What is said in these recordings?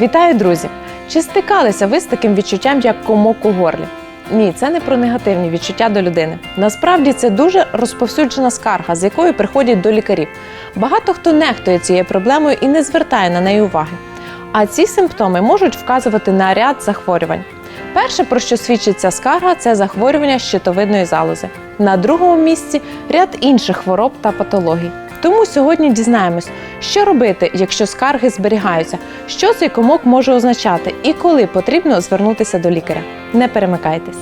Вітаю, друзі! Чи стикалися ви з таким відчуттям, як комок у горлі? Ні, це не про негативні відчуття до людини. Насправді це дуже розповсюджена скарга, з якою приходять до лікарів. Багато хто нехтує цією проблемою і не звертає на неї уваги. А ці симптоми можуть вказувати на ряд захворювань. Перше, про що свідчить ця скарга, це захворювання щитовидної залози. На другому місці ряд інших хвороб та патологій. Тому сьогодні дізнаємось, що робити, якщо скарги зберігаються, що цей комок може означати і коли потрібно звернутися до лікаря. Не перемикайтесь.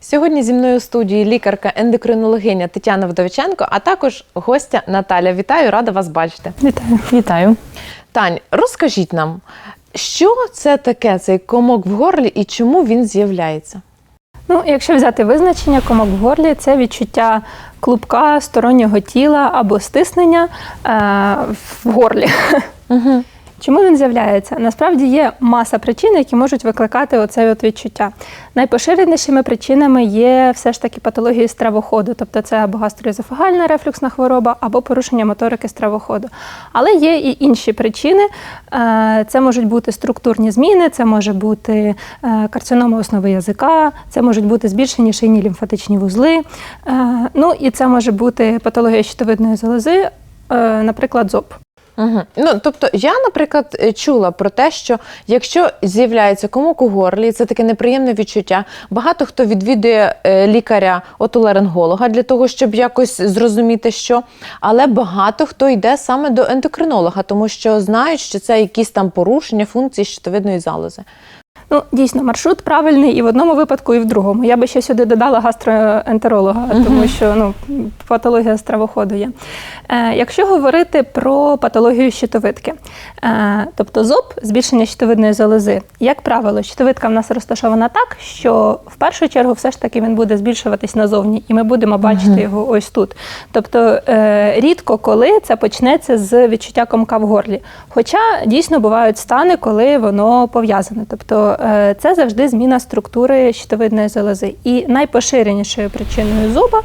Сьогодні зі мною у студії лікарка-ендокринологиня Тетяна Вдовиченко, а також гостя Наталя. Вітаю, рада вас бачити. Вітаю. Вітаю. Тань, розкажіть нам, що це таке цей комок в горлі і чому він з'являється? Ну, якщо взяти визначення, комок в горлі це відчуття клубка стороннього тіла або стиснення е, в горлі. Угу. Чому він з'являється? Насправді є маса причин, які можуть викликати оце от відчуття. Найпоширенішими причинами є все ж таки патології стравоходу, тобто це або гастроезофагальна рефлюксна хвороба, або порушення моторики стравоходу. Але є і інші причини. Е, Це можуть бути структурні зміни, це може бути е, карцинома основи язика, це можуть бути збільшені шийні лімфатичні вузли. е, Ну і це може бути патологія щитовидної залози, наприклад, зоб. Угу. Ну, тобто, я, наприклад, е, чула про те, що якщо з'являється комок у горлі, це таке неприємне відчуття. Багато хто відвідує е, лікаря отоларинголога для того, щоб якось зрозуміти, що. Але багато хто йде саме до ендокринолога, тому що знають, що це якісь там порушення функції щитовидної залози. Ну, дійсно, маршрут правильний і в одному випадку, і в другому. Я би ще сюди додала гастроентеролога, тому що ну, патологія стравоходу є. Е, якщо говорити про патологію щитовидки, е, тобто зоб, збільшення щитовидної залози, як правило, щитовидка в нас розташована так, що в першу чергу все ж таки він буде збільшуватись назовні, і ми будемо бачити його ось тут. Тобто е, рідко коли це почнеться з відчуття комка в горлі. Хоча дійсно бувають стани, коли воно пов'язане. Тобто е, це завжди зміна структури щитовидної залози. І найпоширенішою причиною зуба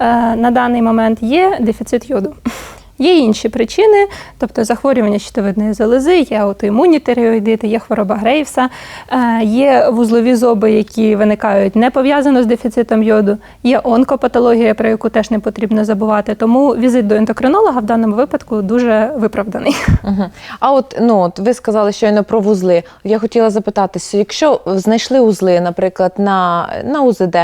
е, на даний момент є дефіцит йоду. Є інші причини, тобто захворювання щитовидної залози, є аутоімунні тиреоїдити, є хвороба Грейвса, е, є вузлові зоби, які виникають не пов'язано з дефіцитом йоду, є онкопатологія, про яку теж не потрібно забувати. Тому візит до ендокринолога в даному випадку дуже виправданий. Угу. А от ну от ви сказали щойно про вузли. Я хотіла запитатися, якщо знайшли вузли, наприклад, на, на УЗД.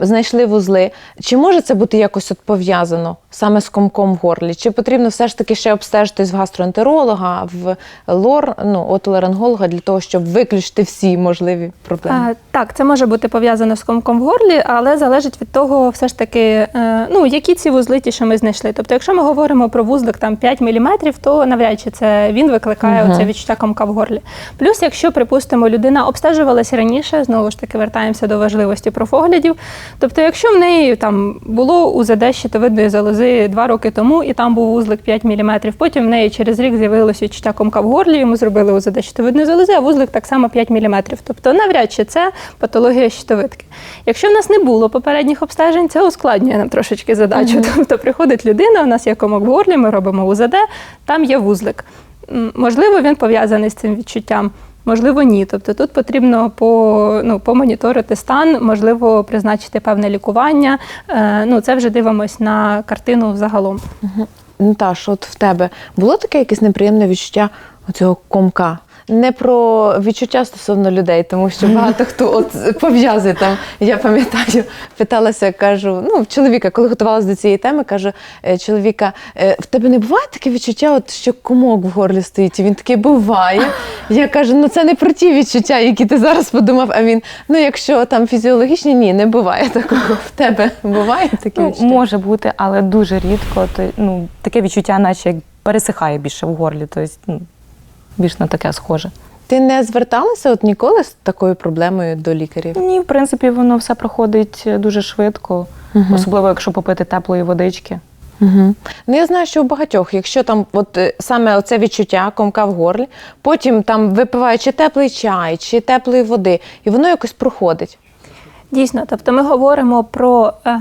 Знайшли вузли. Чи може це бути якось от пов'язано саме з комком в горлі? Чи потрібно все ж таки ще обстежитись в гастроентеролога, в лор, ну, отоларинголога для того, щоб виключити всі можливі проблеми? Е, Так, це може бути пов'язано з комком в горлі, але залежить від того, все ж таки, е, ну які ці вузли ті, що ми знайшли. Тобто, якщо ми говоримо про вузлик там 5 мм, то навряд чи це він викликає Мгм. оце відчуття комка в горлі. Плюс, якщо, припустимо, людина обстежувалася раніше, знову ж таки вертаємося до важливості профоглядів. Тобто, якщо в неї там було УЗД щитовидної залози два роки тому, і там був вузлик 5 мм, потім в неї через рік з'явилося відчуття комка в горлі, йому зробили УЗД щитовидної залози, а вузлик так само 5 мм. Тобто, навряд чи це патологія щитовидки. Якщо в нас не було попередніх обстежень, це ускладнює нам трошечки задачу. Тобто приходить людина, у нас є комок в горлі, ми робимо УЗД, там є вузлик. Можливо, він пов'язаний з цим відчуттям. Можливо, ні. Тобто тут потрібно по, ну, помоніторити стан, можливо, призначити певне лікування. Е, ну, це вже дивимось на картину загалом. Наташ, от в тебе було таке якесь неприємне відчуття оцього комка? Не про відчуття стосовно людей, тому що багато хто от пов'язує там. Я пам'ятаю, питалася, кажу, ну, чоловіка, коли готувалася до цієї теми, кажу, е, чоловіка, е, в тебе не буває таке відчуття, от, що комок в горлі стоїть? І він такий буває. Я кажу, ну це не про ті відчуття, які ти зараз подумав. А він, ну якщо там фізіологічні, ні, не буває такого. В тебе буває таке Ну, відчуття? може бути, але дуже рідко. То, ну, таке відчуття, наче як пересихає більше в горлі. Тобто, ну, більш на таке схоже. Ти не зверталася от ніколи з такою проблемою до лікарів? Ні, в принципі, воно все проходить дуже швидко, Мгм. особливо якщо попити теплої водички. Угу. Ну я знаю, що у багатьох, якщо там от е, саме оце відчуття комка в горлі, потім там випивають чи теплий чай, чи теплої води, і воно якось проходить. Дійсно, тобто ми говоримо про е,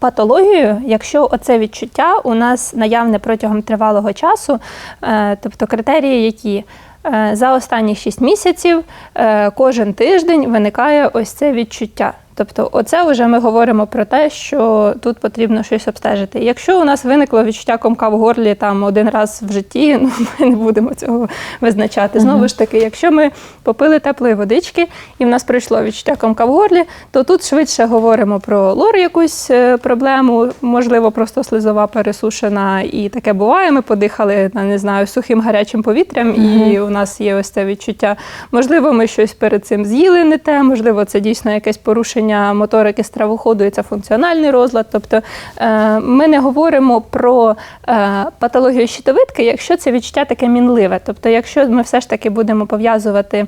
патологією, якщо оце відчуття у нас наявне протягом тривалого часу, е, тобто критерії, які е, за останні 6 місяців е, кожен тиждень виникає ось це відчуття. Тобто, оце вже ми говоримо про те, що тут потрібно щось обстежити. Якщо у нас виникло відчуття комка в горлі там один раз в житті, ну ми не будемо цього визначати. Знову ж таки, якщо ми попили теплої водички і в нас прийшло відчуття комка в горлі, то тут швидше говоримо про лор якусь е, проблему, можливо, просто слизова пересушена, і таке буває. Ми подихали не знаю сухим гарячим повітрям, і у нас є ось це відчуття. Можливо, ми щось перед цим з'їли не те, можливо, це дійсно якесь порушення моторики стравоходу, і це функціональний розлад. Тобто е, ми не говоримо про е, патологію щитовидки, якщо це відчуття таке мінливе. Тобто, якщо ми все ж таки будемо пов'язувати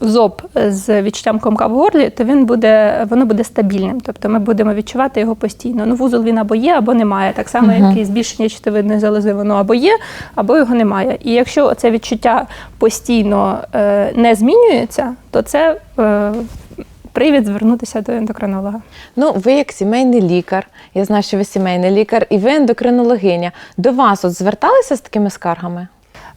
зоб з відчуттям комка в горлі, то він буде, воно буде стабільним. Тобто ми будемо відчувати його постійно. Ну, вузол він або є, або немає. Так само, як і збільшення щитовидної залози, воно або є, або його немає. І якщо це відчуття постійно е, не змінюється, то це привід звернутися до ендокринолога. Ну, ви як сімейний лікар, я знаю, що ви сімейний лікар, і ви ендокринологиня. До вас от зверталися з такими скаргами?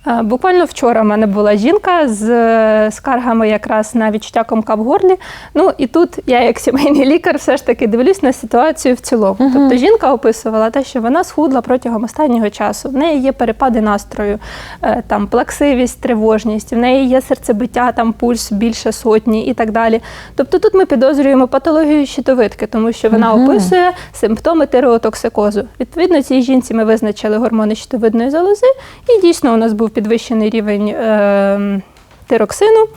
Е, Буквально вчора в мене була жінка з е, скаргами якраз на відчуття комка в горлі. Ну і тут я, як сімейний лікар, все ж таки дивлюсь на ситуацію в цілому. Тобто жінка описувала те, що вона схудла протягом останнього часу. В неї є перепади настрою, е, там плаксивість, тривожність, в неї є серцебиття, там пульс більше сотні і так далі. Тобто тут ми підозрюємо патологію щитовидки, тому що вона описує симптоми тиреотоксикозу. Відповідно, цій жінці ми визначили гормони щитовидної залози, і дійсно у нас був підвищений рівень е, тироксину.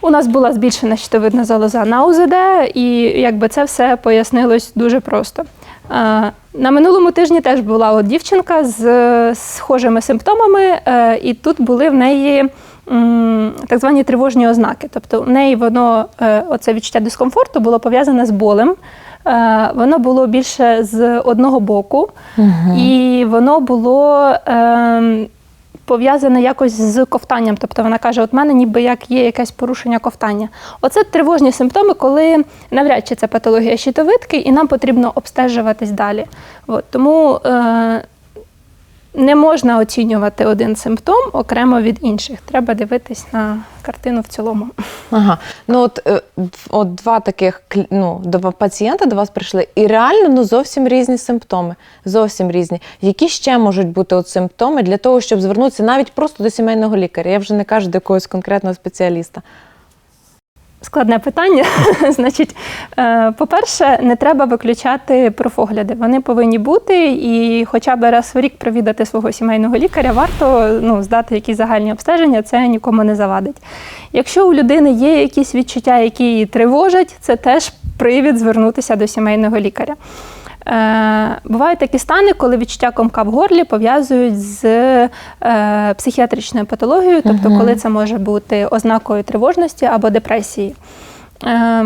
У нас була збільшена щитовидна залоза на УЗД, і якби це все пояснилось дуже просто. Е, На минулому тижні теж була от дівчинка з е, схожими симптомами, і тут були в неї так звані тривожні ознаки. Тобто в неї воно, оце відчуття дискомфорту було пов'язане з болем. Воно було більше з одного боку, і воно було. Пов'язане якось з ковтанням. Тобто вона каже: от мене ніби як є якесь порушення ковтання. Оце тривожні симптоми, коли навряд чи це патологія щитовидки, і нам потрібно обстежуватись далі. От, тому е, не можна оцінювати один симптом окремо від інших. Треба дивитись на картину в цілому. Ага. Ну от, е, от два таких ну, два пацієнта до вас прийшли, і реально ну, зовсім різні симптоми. Зовсім різні. Які ще можуть бути от симптоми для того, щоб звернутися навіть просто до сімейного лікаря? Я вже не кажу до якогось конкретного спеціаліста. Складне питання. Значить, е, по-перше, не треба виключати профогляди. Вони повинні бути, і хоча б раз в рік провідати свого сімейного лікаря, варто ну, здати якісь загальні обстеження, це нікому не завадить. Якщо у людини є якісь відчуття, які її тривожать, це теж привід звернутися до сімейного лікаря. Е, бувають такі стани, коли відчуття комка в горлі пов'язують з е, психіатричною патологією, тобто коли це може бути ознакою тривожності або депресії. Е,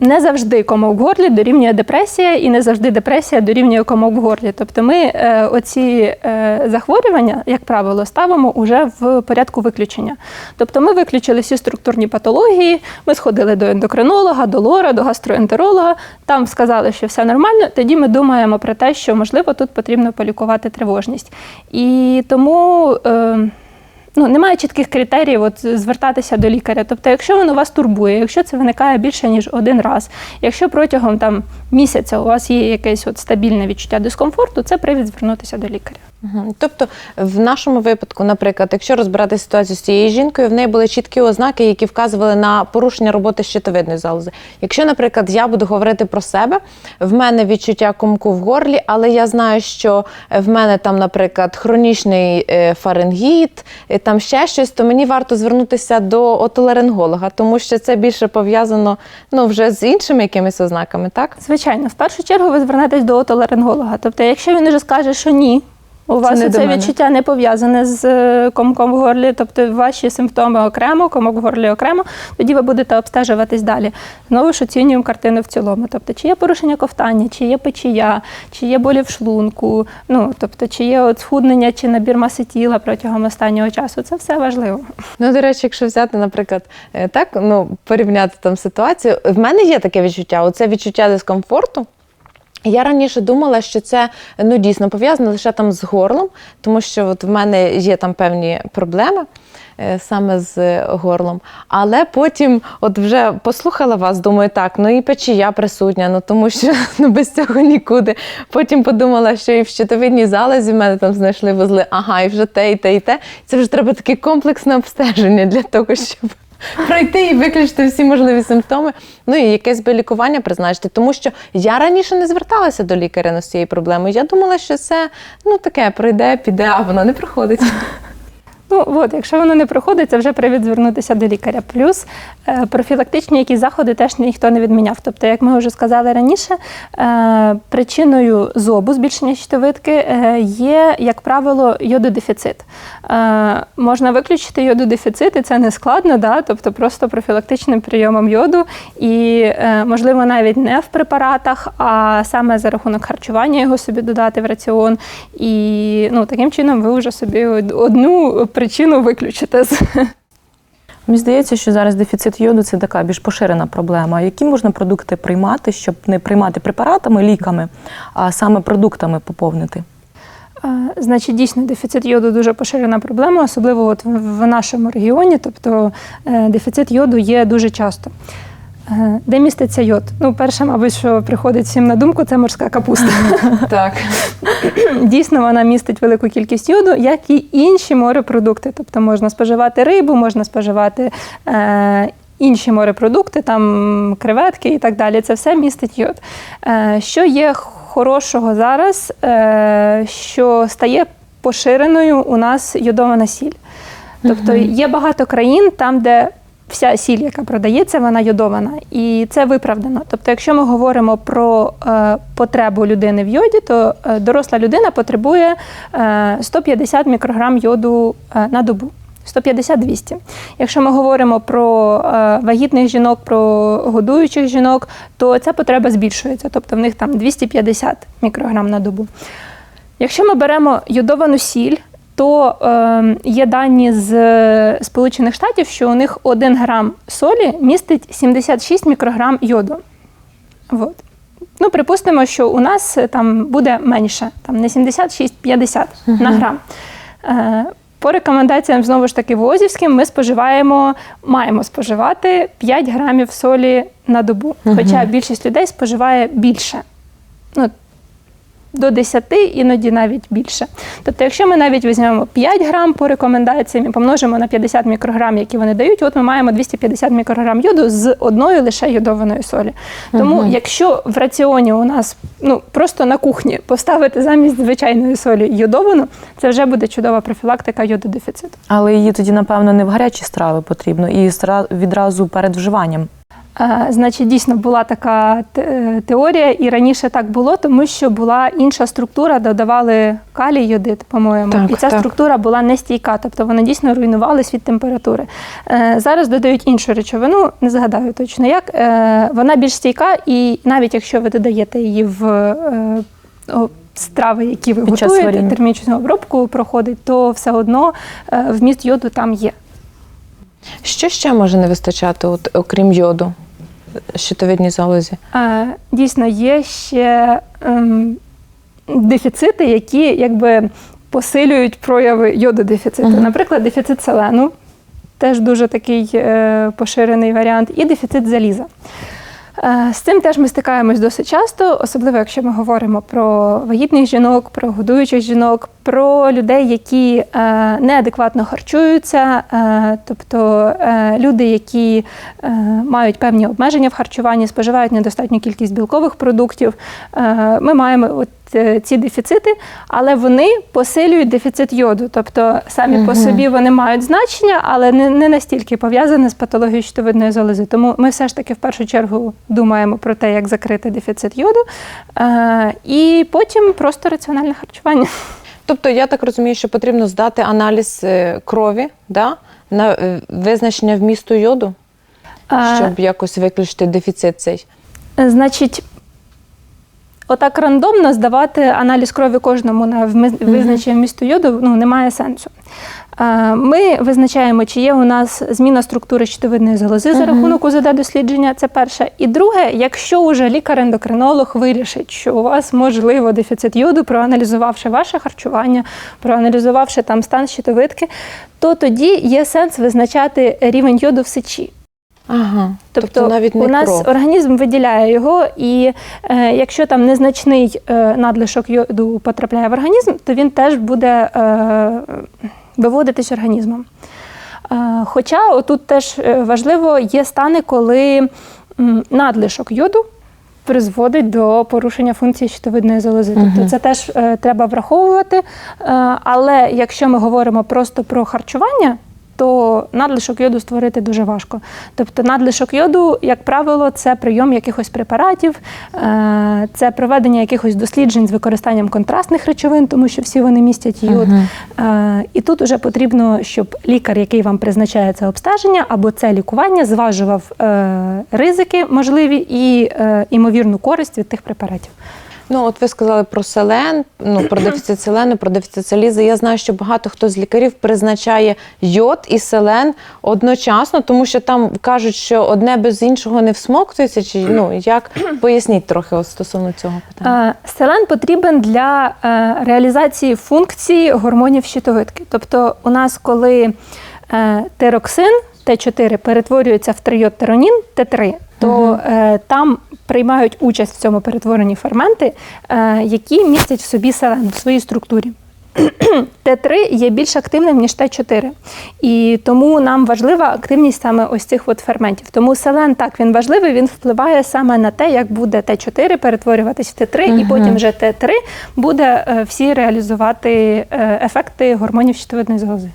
не завжди комок в горлі дорівнює депресія, і не завжди депресія дорівнює комок в горлі. Тобто ми е, оці е, захворювання, як правило, ставимо уже в порядку виключення. Тобто ми виключили всі структурні патології, ми сходили до ендокринолога, до лора, до гастроентеролога, там сказали, що все нормально. Тоді ми думаємо про те, що можливо тут потрібно полікувати тривожність. І тому. Е, Ну, немає чітких критеріїв от, звертатися до лікаря. Тобто, якщо воно вас турбує, якщо це виникає більше ніж один раз, якщо протягом там місяця у вас є якесь от стабільне відчуття дискомфорту, це привід звернутися до лікаря. Тобто, в нашому випадку, наприклад, якщо розбирати ситуацію з цією жінкою, в неї були чіткі ознаки, які вказували на порушення роботи щитовидної залози. Якщо, наприклад, я буду говорити про себе, в мене відчуття комку в горлі, але я знаю, що в мене там, наприклад, хронічний е, фарингіт, е, там ще щось, то мені варто звернутися до отоларинголога, тому що це більше пов'язано ну, вже з іншими якимись ознаками, так? Звичайно, в першу чергу ви звернетесь до отоларинголога. Тобто, якщо він уже скаже, що ні. У вас не це відчуття не пов'язане з е, комком в горлі, тобто ваші симптоми окремо, комок в горлі окремо, тоді ви будете обстежуватись далі. Знову ж оцінюємо картину в цілому. Тобто, чи є порушення ковтання, чи є печія, чи є болі в шлунку, ну тобто, чи є от схуднення, чи набір маси тіла протягом останнього часу. Це все важливо. Ну, до речі, якщо взяти, наприклад, е, так, ну, порівняти там ситуацію, в мене є таке відчуття, оце відчуття дискомфорту. Я раніше думала, що це ну дійсно пов'язано лише там з горлом, тому що от в мене є там певні проблеми е, саме з горлом. Але потім, от вже послухала вас, думаю, так, ну і печія присутня, ну тому що ну, без цього нікуди. Потім подумала, що і в щитовидній залозі в мене там знайшли вузли, ага, і вже те, і те, і те. Це вже треба таке комплексне обстеження для того, щоб пройти і виключити всі можливі симптоми. Ну і якесь би лікування призначити. Тому що я раніше не зверталася до лікаря з цією проблемою. Я думала, що це ну таке пройде, піде, а воно не проходить. Ну от, якщо воно не проходить, це вже привід звернутися до лікаря. Плюс е, профілактичні якісь заходи теж ніхто не відміняв. Тобто, як ми вже сказали раніше, е, причиною зобу збільшення щитовидки е, є, як правило, йододефіцит. Можна виключити йододефіцит, і це не складно, да? тобто просто профілактичним прийомом йоду, і можливо навіть не в препаратах, а саме за рахунок харчування його собі додати в раціон. І ну, таким чином ви вже собі одну причину виключите. з- Мені здається, що зараз дефіцит йоду це така більш поширена проблема. Які можна продукти приймати, щоб не приймати препаратами, ліками, а саме продуктами поповнити? Е, Значить, дійсно, дефіцит йоду дуже поширена проблема, особливо от в в нашому регіоні. Тобто е, дефіцит йоду є дуже часто. Е, Де міститься йод? Ну, перше, мабуть, що приходить всім на думку, це морська капуста. Так. Дійсно, вона містить велику кількість йоду, як і інші морепродукти. Тобто можна споживати рибу, можна споживати е, інші морепродукти, там креветки і так далі. Це все містить йод. Е, що є хорошого зараз, е, що стає поширеною у нас йодована сіль. Тобто є багато країн там, де вся сіль, яка продається, вона йодована, і це виправдано. Тобто, якщо ми говоримо про е, потребу людини в йоді, то е, доросла людина потребує е, 150 мікрограм йоду е, на добу. 150-200. Якщо ми говоримо про е, вагітних жінок, про годуючих жінок, то ця потреба збільшується, тобто в них там 250 мікрограм на добу. Якщо ми беремо йодовану сіль, то е, є дані з е, Сполучених Штатів, що у них 1 грам солі містить 76 мікрограм йоду. От. Ну, припустимо, що у нас е, там буде менше, там не 76, 50 на грам. Е, по рекомендаціям, знову ж таки, ВОЗівським, ми споживаємо, маємо споживати 5 грамів солі на добу. Хоча більшість людей споживає більше. Ну, до 10, іноді навіть більше. Тобто, якщо ми навіть візьмемо 5 грам по рекомендаціям і помножимо на 50 мікрограм, які вони дають, от ми маємо 250 мікрограм йоду з одної лише йодованої солі. Тому, якщо в раціоні у нас ну просто на кухні поставити замість звичайної солі йодовану, це вже буде чудова профілактика йододефіциту. Але її тоді, напевно, не в гарячі страви потрібно, і відразу перед вживанням. Значить, дійсно була така е, теорія, і раніше так було, тому що була інша структура, додавали калій йодит, по-моєму, і ця так. структура була нестійка, тобто вони дійсно руйнувались від температури. Е, Зараз додають іншу речовину, не згадаю точно як. Е, Вона більш стійка, і навіть якщо ви додаєте її в страви, які ви Під готуєте, термічну обробку проходить, то все одно вміст йоду там є. Що ще може не вистачати, от, окрім йоду, щитовидній залозі? Дійсно, є ще ем, дефіцити, які якби посилюють прояви йододефіциту. Мгм. Наприклад, дефіцит селену, теж дуже такий е, поширений варіант, і дефіцит заліза. Е, З цим теж ми стикаємось досить часто, особливо якщо ми говоримо про вагітних жінок, про годуючих жінок, про людей, які е, неадекватно харчуються, е, тобто е, люди, які мають певні обмеження в харчуванні, споживають недостатню кількість білкових продуктів. Ми маємо от ці дефіцити, але вони посилюють дефіцит йоду. Тобто самі по собі вони мають значення, але не, не настільки пов'язані з патологією щитовидної залози. Тому ми все ж таки в першу чергу думаємо про те, як закрити дефіцит йоду, і потім просто раціональне харчування. Тобто, я так розумію, що потрібно здати аналіз е, крові да, на е, визначення вмісту йоду, Е, щоб якось виключити дефіцит цей. Значить, отак рандомно здавати аналіз крові кожному на визначення вмісту йоду ну, немає сенсу. Ми визначаємо, чи є у нас зміна структури щитовидної залози за рахунок УЗД дослідження. Це перше. І друге, якщо уже лікар-ендокринолог вирішить, що у вас можливо дефіцит йоду, проаналізувавши ваше харчування, проаналізувавши там стан щитовидки, то тоді є сенс визначати рівень йоду в сечі. Ага. Тобто, Тобто, навіть не у нас кров. організм виділяє його, і е, якщо там незначний е, надлишок йоду потрапляє в організм, то він теж буде е, виводитись організмом. Е, хоча отут теж е, важливо є стани, коли надлишок йоду призводить до порушення функції щитовидної залози. Тобто це теж е, треба враховувати. Але якщо ми говоримо просто про харчування, то надлишок йоду створити дуже важко. Тобто надлишок йоду, як правило, це прийом якихось препаратів, е, це проведення якихось досліджень з використанням контрастних речовин, тому що всі вони містять йод. Е, І тут вже потрібно, щоб лікар, який вам призначає це обстеження або це лікування, зважував е, ризики можливі і імовірну користь від тих препаратів. Ну, от ви сказали про селен, ну про дефіцит селену, про дефіцит заліза. Я знаю, що багато хто з лікарів призначає йод і селен одночасно, тому що там кажуть, що одне без іншого не всмоктується. Чи ну як поясніть трохи от стосовно цього питання? Селен потрібен для е, реалізації функції гормонів щитовидки. Тобто, у нас, коли е, тироксин Т4 перетворюється в трийодтеронін Т3, то е, там приймають участь в цьому перетворенні ферменти, е, які містять в собі селен в своїй структурі. Т3 є більш активним, ніж Т4. І тому нам важлива активність саме ось цих от ферментів. Тому селен так він важливий, він впливає саме на те, як буде Т4 перетворюватись в Т3, і потім вже Т3 буде е, всі реалізувати е, ефекти гормонів щитовидної залози.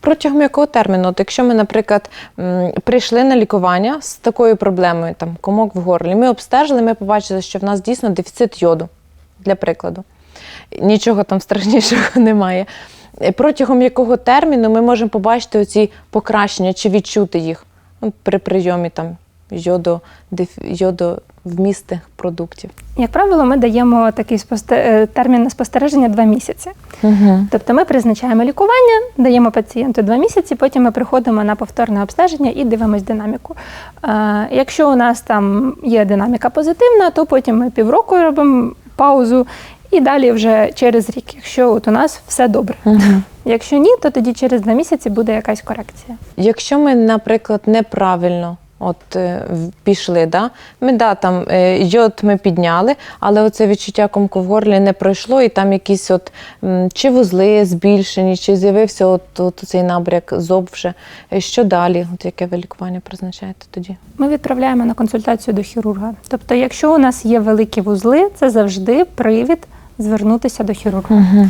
Протягом якого терміну? От якщо ми, наприклад, прийшли на лікування з такою проблемою, там комок в горлі, ми обстежили, ми побачили, що в нас дійсно дефіцит йоду, для прикладу. Нічого там страшнішого немає. Е, Протягом якого терміну ми можемо побачити оці покращення чи відчути їх при прийомі там йоду, деф- йодовмістих продуктів? Як правило, ми даємо такий е, термін на спостереження 2 місяці. Угу. Тобто ми призначаємо лікування, даємо пацієнту два місяці, потім ми приходимо на повторне обстеження і дивимось динаміку. Е, Якщо у нас там є динаміка позитивна, то потім ми півроку робимо паузу і далі вже через рік, якщо от у нас все добре. Якщо ні, то тоді через два місяці буде якась корекція. Якщо ми, наприклад, неправильно от е, пішли, да? ми да, там е, йод ми підняли, але оце відчуття комку в горлі не пройшло, і там якісь от м, чи вузли збільшені, чи з'явився от, от цей набряк зоб вже. Е, Що далі? От яке ви лікування призначаєте тоді? Ми відправляємо на консультацію до хірурга. Тобто, якщо у нас є великі вузли, це завжди привід звернутися до хірурга. Угу.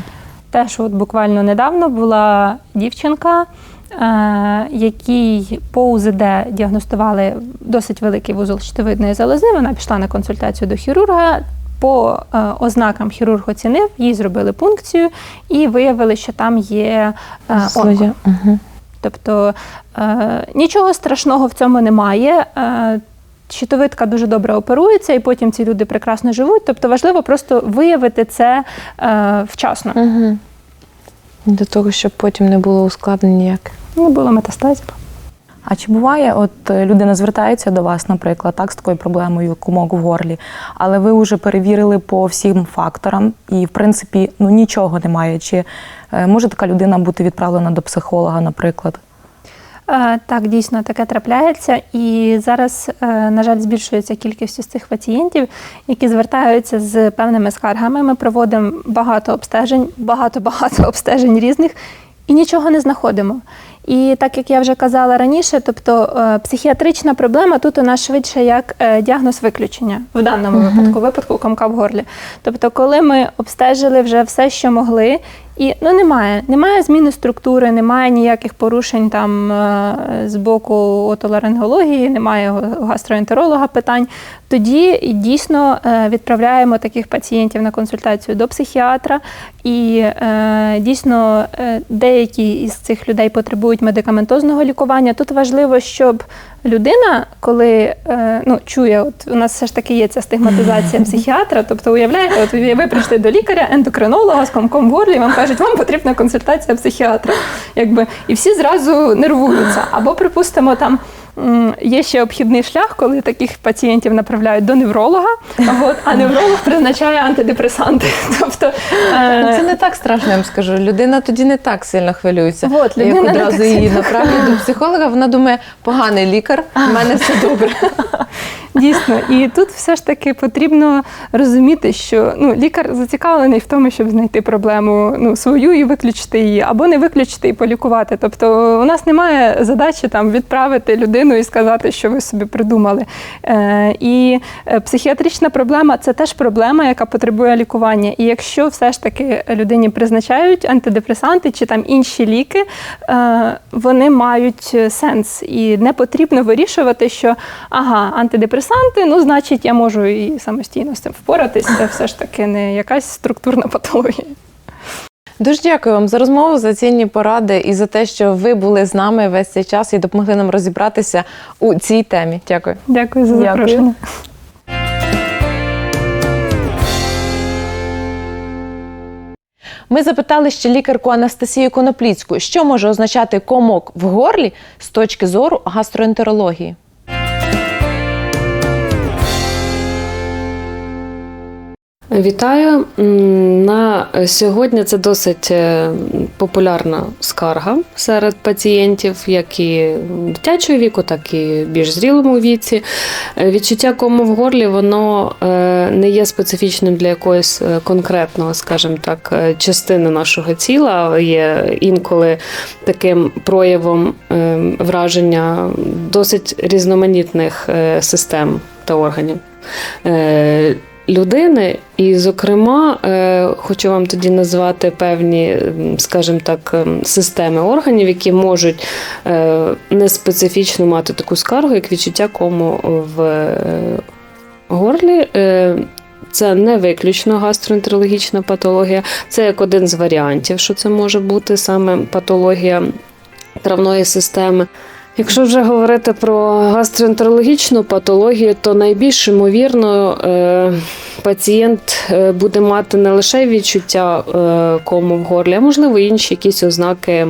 Теж от буквально недавно була дівчинка, е, якій по УЗД діагностували досить великий вузол щитовидної залози. Вона пішла на консультацію до хірурга. По е, ознакам хірург оцінив, їй зробили пункцію і виявили, що там є е, онко. Тобто е, нічого страшного в цьому немає. Щитовидка дуже добре оперується, і потім ці люди прекрасно живуть. Тобто важливо просто виявити це е, вчасно. Угу. Для того, щоб потім не було ускладнень ніяких. Не було метастазів. А чи буває, от е, людина звертається до вас, наприклад, так, з такою проблемою кумок в горлі, але ви вже перевірили по всім факторам, і в принципі ну нічого немає. Чи е, може така людина бути відправлена до психолога, наприклад? Е, Так, дійсно таке трапляється. І зараз, е, на жаль, збільшується кількість із цих пацієнтів, які звертаються з певними скаргами. Ми проводимо багато обстежень, багато-багато обстежень різних і нічого не знаходимо. І так як я вже казала раніше, тобто е, психіатрична проблема тут у нас швидше як діагноз виключення в даному випадку, випадку комка в горлі. Тобто, коли ми обстежили вже все, що могли, і ну немає, немає зміни структури, немає ніяких порушень там е, з боку отоларингології, немає гастроентеролога питань. Тоді дійсно е, відправляємо таких пацієнтів на консультацію до психіатра, і е, дійсно деякі із цих людей потребують медикаментозного лікування. Тут важливо, щоб людина, коли ну, чує, от у нас все ж таки є ця стигматизація психіатра, тобто уявляєте, от ви прийшли до лікаря, ендокринолога з комком в горлі, вам каже, кажуть, вам потрібна консультація психіатра. Якби, і всі зразу нервуються. Або, припустимо, там. Є ще обхідний шлях, коли таких пацієнтів направляють до невролога, а невролог призначає антидепресанти. Тобто е, Це не так страшно, я вам скажу. Людина тоді не так сильно хвилюється. Вот, Як людина одразу її направлять до психолога, вона думає, поганий лікар, в мене все добре. Дійсно, і тут все ж таки потрібно розуміти, що ну, лікар зацікавлений в тому, щоб знайти проблему ну, свою і виключити її, або не виключити і полікувати. Тобто у нас немає задачі там відправити людину і сказати, що ви собі придумали. Е, і е, психіатрична проблема це теж проблема, яка потребує лікування. І якщо все ж таки людині призначають антидепресанти чи там інші ліки, е, вони мають сенс. І не потрібно вирішувати, що ага, антидепресанти, ну значить, я можу і самостійно з цим впоратись. Це все ж таки не якась структурна патологія. Дуже дякую вам за розмову, за цінні поради і за те, що ви були з нами весь цей час і допомогли нам розібратися у цій темі. Дякую. Дякую за Дякую. запрошення. Ми запитали ще лікарку Анастасію Конопліцьку, що може означати комок в горлі з точки зору гастроентерології. Вітаю. На сьогодні це досить е, популярна скарга серед пацієнтів, як і дитячого віку, так і більш зрілому віці. Е, Відчуття кому в горлі воно е, не є специфічним для якоїсь е, конкретного, скажімо так, е, частини нашого тіла, є інколи таким проявом е, враження досить різноманітних е, систем та органів. Людини, і, зокрема, е, хочу вам тоді назвати певні, скажімо так, ем, системи органів, які можуть е, неспецифічно мати таку скаргу, як відчуття кому в е, горлі. Це не виключно гастроентерологічна патологія, це як один з варіантів, що це може бути саме патологія травної системи. Якщо вже говорити про гастроентерологічну патологію, то найбільш ймовірно е, пацієнт е, буде мати не лише відчуття е, кому в горлі, а можливо інші якісь ознаки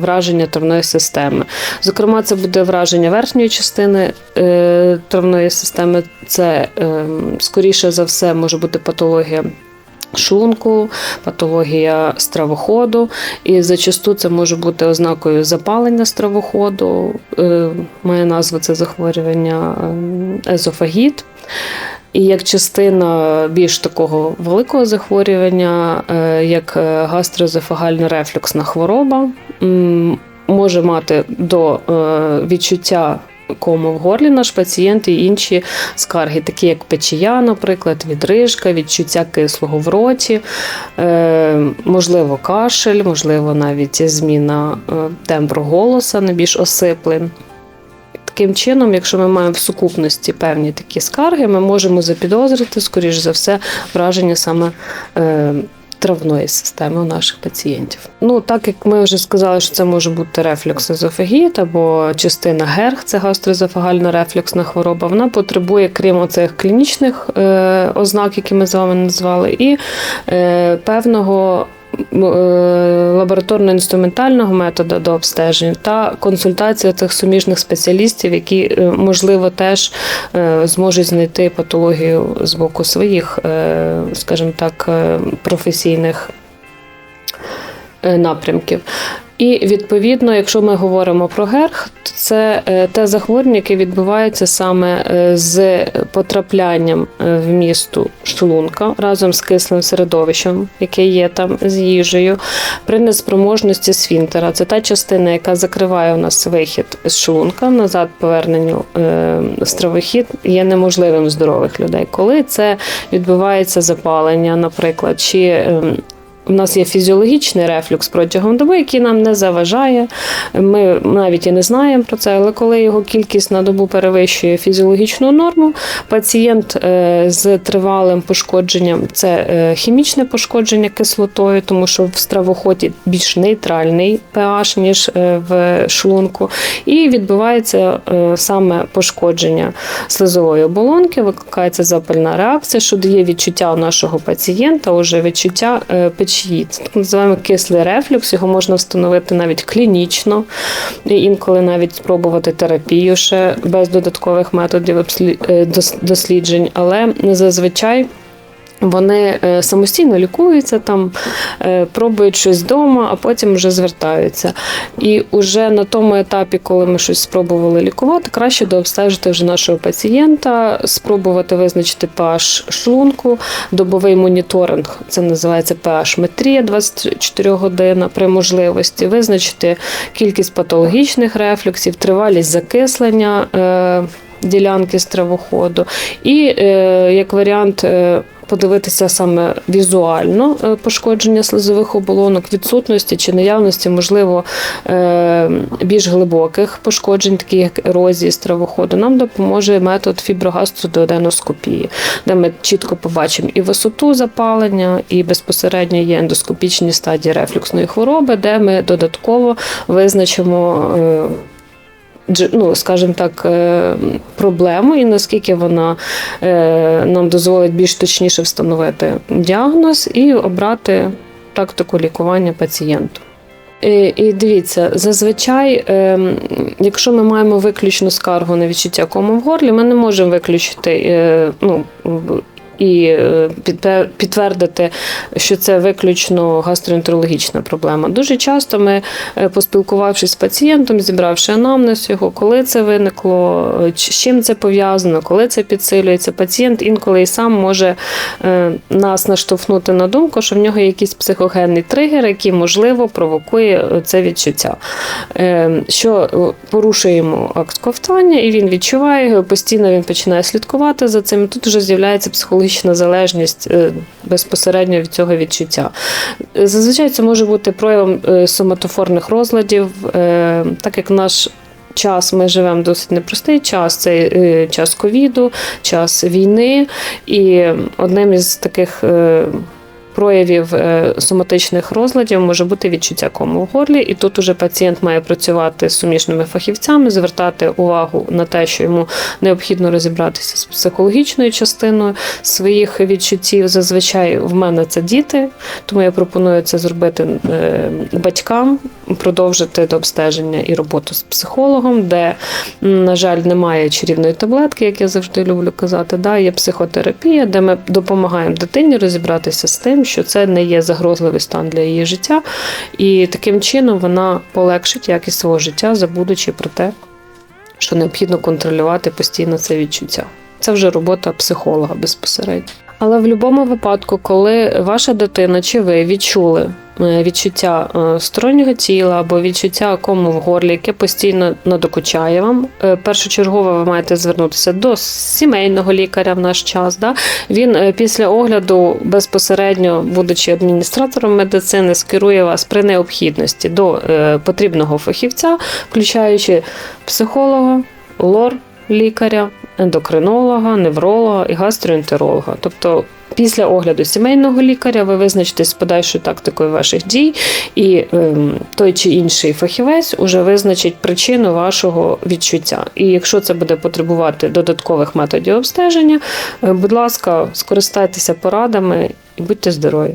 враження травної системи. Зокрема, це буде враження верхньої частини травної системи. Це е, скоріше за все може бути патологія. Шлунку, патологія стравоходу, і зачасту це може бути ознакою запалення стравоходу, е, має назву це захворювання е, езофагіт. І як частина більш такого великого захворювання, е, як гастроезофагальна рефлюксна хвороба, може мати до відчуття кому в горлі наш пацієнт і інші скарги, такі як печія, наприклад, відрижка, відчуття кислого в роті, е, можливо, кашель, можливо, навіть зміна е, тембру голоса на більш осиплий. Таким чином, якщо ми маємо в сукупності певні такі скарги, ми можемо запідозрити, скоріш за все, враження саме е, травної системи у наших пацієнтів. Ну, так як ми вже сказали, що це може бути рефлюкс езофагіт або частина ГЕРГ, це гастроезофагальна рефлюксна хвороба, вона потребує, крім оцих клінічних е, ознак, які ми з вами назвали, і е, певного лабораторно-інструментального методу до обстеження та консультація цих суміжних спеціалістів, які, е, можливо, теж е, зможуть знайти патологію з боку своїх, е, скажімо так, е, професійних е, напрямків. І відповідно, якщо ми говоримо про ГЕРГ, то це е, те захворювання, яке відбувається саме е, з потраплянням е, в місту шлунка разом з кислим середовищем, яке є там з їжею, при неспроможності сфінктера. Це та частина, яка закриває у нас вихід з шлунка назад поверненню е, стравохід, є неможливим здорових людей. Коли це відбувається запалення, наприклад, чи ем, у нас є фізіологічний рефлюкс протягом доби, який нам не заважає. Ми навіть і не знаємо про це, але коли його кількість на добу перевищує фізіологічну норму, пацієнт е, з тривалим пошкодженням це е, хімічне пошкодження кислотою, тому що в стравоході більш нейтральний pH, ніж е, в шлунку, і відбувається саме пошкодження слизової оболонки, викликається запальна реакція, що дає відчуття у нашого пацієнта, уже відчуття печі мочі. Це так називаємо кислий рефлюкс. Його можна встановити навіть клінічно, і інколи навіть спробувати терапію ще без додаткових методів е, дос- досліджень, але зазвичай. Вони е, самостійно лікуються, там е, пробують щось вдома, а потім вже звертаються. І вже на тому етапі, коли ми щось спробували лікувати, краще дообстежити вже нашого пацієнта, спробувати визначити pH шлунку, добовий моніторинг, це називається pH-метрія 24 година при можливості, визначити кількість патологічних рефлюксів, тривалість закислення. Е, Ділянки стравоходу, і як варіант подивитися саме візуально е, пошкодження слизових оболонок, відсутності чи наявності, можливо, е, більш глибоких пошкоджень, таких як ерозії стравоходу, нам допоможе метод фіброгастродеоденоскопії, де ми чітко побачимо і висоту запалення, і безпосередньо є ендоскопічні стадії рефлюксної хвороби, де ми додатково визначимо. Ну, скажімо так, е, проблему, і наскільки вона е, нам дозволить більш точніше встановити діагноз і обрати тактику лікування пацієнту. І, і дивіться, зазвичай, е, якщо ми маємо виключну скаргу на відчуття кому в горлі, ми не можемо виключити е, ну, і е, підтвердити, що це виключно гастроентерологічна проблема. Дуже часто ми, е, поспілкувавшись з пацієнтом, зібравши анамнез його, коли це виникло, е, з чим це пов'язано, коли це підсилюється, пацієнт інколи і сам може нас наштовхнути на думку, що в нього є якийсь психогенний тригер, який, можливо, провокує це відчуття. Що порушує йому акт ковтання, і він відчуває його, постійно він починає слідкувати за цим. Тут вже з'являється психологічна залежність е, безпосередньо від цього відчуття. Зазвичай це може бути проявом е, соматофорних розладів, е, так як наш. Час ми живемо досить непростий час. Це час ковіду, час війни, і одним із таких проявів е, соматичних розладів може бути відчуття кому в горлі, і тут уже пацієнт має працювати з суміжними фахівцями, звертати увагу на те, що йому необхідно розібратися з психологічною частиною своїх відчуттів. Зазвичай в мене це діти, тому я пропоную це зробити е, батькам, продовжити до обстеження і роботу з психологом, де, на жаль, немає чарівної таблетки, як я завжди люблю казати. Да, є психотерапія, де ми допомагаємо дитині розібратися з тим, що це не є загрозливий стан для її життя, і таким чином вона полегшить якість свого життя, забудучи про те, що необхідно контролювати постійно це відчуття. Це вже робота психолога безпосередньо. Але в будь-якому випадку, коли ваша дитина чи ви відчули е, відчуття е, стороннього тіла або відчуття кому в горлі, яке постійно надокучає вам, е, першочергово ви маєте звернутися до сімейного лікаря в наш час. Да? Він після огляду безпосередньо, будучи адміністратором медицини, скерує вас при необхідності до потрібного фахівця, включаючи психолога, лор лікаря, ендокринолога, невролога і гастроентеролога. Тобто Після огляду сімейного лікаря ви визначитесь з подальшою тактикою ваших дій, і ем, той чи інший фахівець уже визначить причину вашого відчуття. І якщо це буде потребувати додаткових методів обстеження, е, будь ласка, скористайтеся порадами і будьте здорові.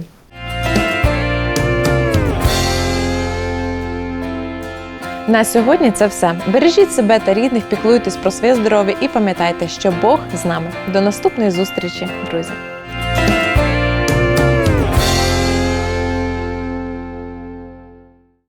На сьогодні це все. Бережіть себе та рідних, піклуйтесь про своє здоров'я і пам'ятайте, що Бог з нами. До наступної зустрічі, друзі!